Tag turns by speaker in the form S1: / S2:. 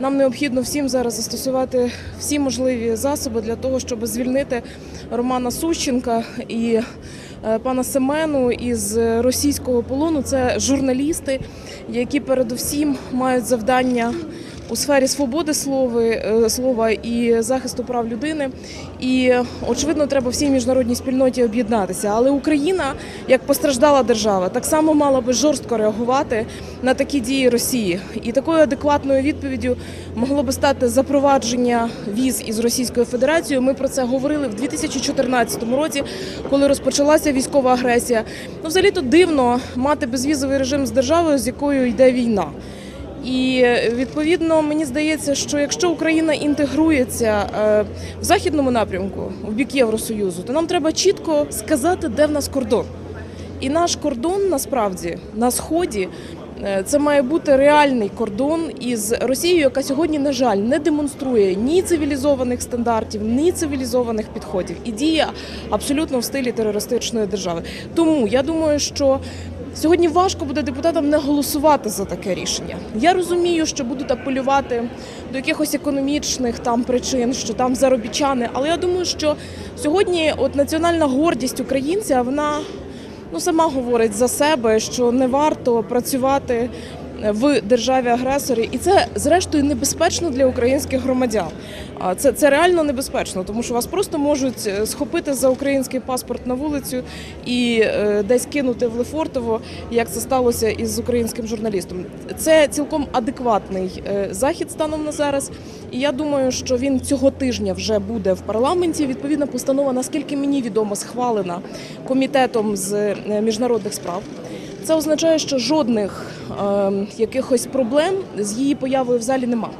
S1: Нам необхідно всім зараз застосувати всі можливі засоби для того, щоб звільнити Романа Сущенка і е, пана Семену із російського полону. Це журналісти, які передусім мають завдання у сфері свободи слова, е, слова і захисту прав людини. І очевидно, треба всій міжнародній спільноті об'єднатися. Але Україна, як постраждала держава, так само мала би жорстко реагувати на такі дії Росії. І такою адекватною відповіддю могло би стати запровадження віз із Російською Федерацією. Ми про це говорили в 2014 році, коли розпочалася військова агресія. Ну, взагалі то дивно мати безвізовий режим з державою, з якою йде війна. І відповідно мені здається, що якщо Україна інтегрується е, в західному напрямку в бік Євросоюзу, то нам треба чітко сказати, де в нас кордон. І наш кордон насправді на сході. е, Це має бути реальний кордон із Росією, яка сьогодні, на жаль, не демонструє ні цивілізованих стандартів, ні цивілізованих підходів і діє абсолютно в стилі терористичної держави. Тому я думаю, що Сьогодні важко буде депутатам не голосувати за таке рішення. Я розумію, що будуть апелювати до якихось економічних там причин, що там заробітчани. Але я думаю, що сьогодні от національна гордість українця вона ну сама говорить за себе, що не варто працювати в державі агресорі, і це зрештою небезпечно для українських громадян. Це, це реально небезпечно, тому що вас просто можуть е, схопити за український паспорт на вулицю і е, десь кинути в Лефортово, як це сталося із українським журналістом. Це цілком адекватний е, захід станом на зараз. І я думаю, що він цього тижня вже буде в парламенті. Відповідна постанова, наскільки мені відомо, схвалена комітетом з міжнародних справ. Це означає, що жодних е, якихось проблем з її появою в залі немає.